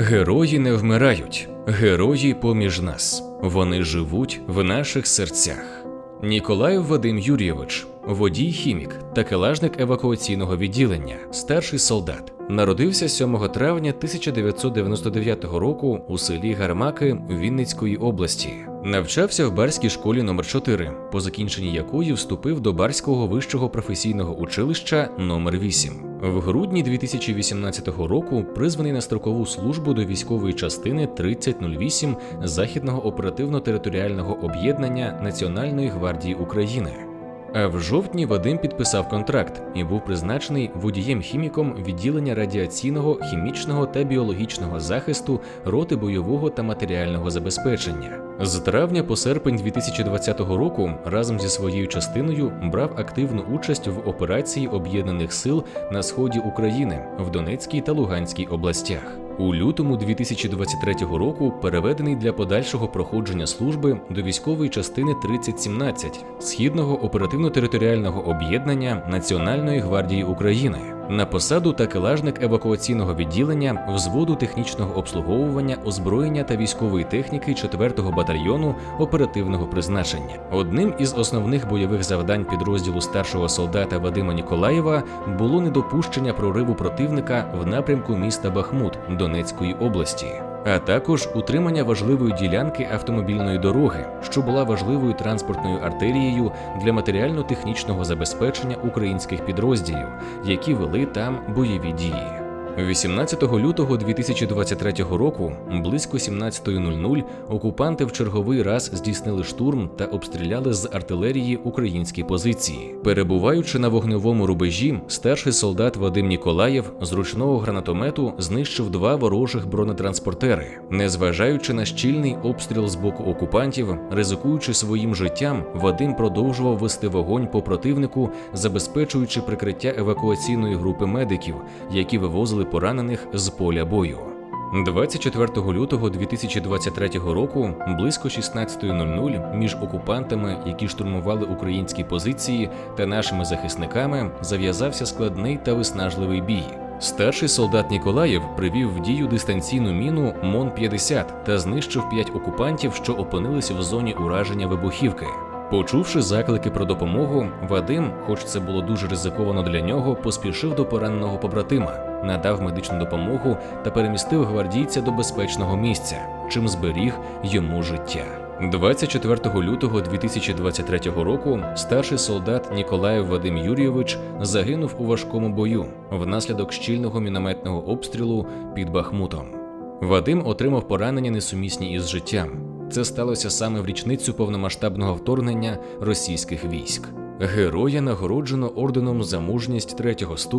Герої не вмирають, герої поміж нас. Вони живуть в наших серцях. Ніколаєв Вадим Юрійович, водій хімік та келажник евакуаційного відділення, старший солдат. Народився 7 травня 1999 року у селі Гармаки Вінницької області. Навчався в Барській школі номер 4 по закінченні якої вступив до Барського вищого професійного училища номер 8 В грудні 2018 року призваний на строкову службу до військової частини 3008 Західного оперативно-територіального об'єднання Національної гвардії України. А в жовтні Вадим підписав контракт і був призначений водієм-хіміком відділення радіаційного, хімічного та біологічного захисту роти бойового та матеріального забезпечення. З травня по серпень 2020 року разом зі своєю частиною брав активну участь в операції об'єднаних сил на сході України в Донецькій та Луганській областях. У лютому 2023 року переведений для подальшого проходження служби до військової частини 3017 Східного оперативно-територіального об'єднання Національної гвардії України на посаду такелажник евакуаційного відділення взводу технічного обслуговування, озброєння та військової техніки 4-го батальйону оперативного призначення. Одним із основних бойових завдань підрозділу старшого солдата Вадима Ніколаєва було недопущення прориву противника в напрямку міста Бахмут Донецької області. А також утримання важливої ділянки автомобільної дороги, що була важливою транспортною артерією для матеріально-технічного забезпечення українських підрозділів, які вели там бойові дії. 18 лютого 2023 року, близько 17.00, окупанти в черговий раз здійснили штурм та обстріляли з артилерії українські позиції. Перебуваючи на вогневому рубежі, старший солдат Вадим Ніколаєв з ручного гранатомету знищив два ворожих бронетранспортери. Незважаючи на щільний обстріл з боку окупантів, ризикуючи своїм життям, Вадим продовжував вести вогонь по противнику, забезпечуючи прикриття евакуаційної групи медиків, які вивозили поранених з поля бою. 24 лютого 2023 року, близько 16.00, між окупантами, які штурмували українські позиції, та нашими захисниками зав'язався складний та виснажливий бій. Старший солдат Ніколаєв привів в дію дистанційну міну МОН-50 та знищив п'ять окупантів, що опинилися в зоні ураження вибухівки. Почувши заклики про допомогу, Вадим, хоч це було дуже ризиковано для нього, поспішив до пораненого побратима, надав медичну допомогу та перемістив гвардійця до безпечного місця, чим зберіг йому життя. 24 лютого 2023 року старший солдат Ніколаєв Вадим Юрійович загинув у важкому бою внаслідок щільного мінометного обстрілу під Бахмутом. Вадим отримав поранення несумісні із життям. Це сталося саме в річницю повномасштабного вторгнення російських військ. Героя нагороджено орденом за мужність третього ступеня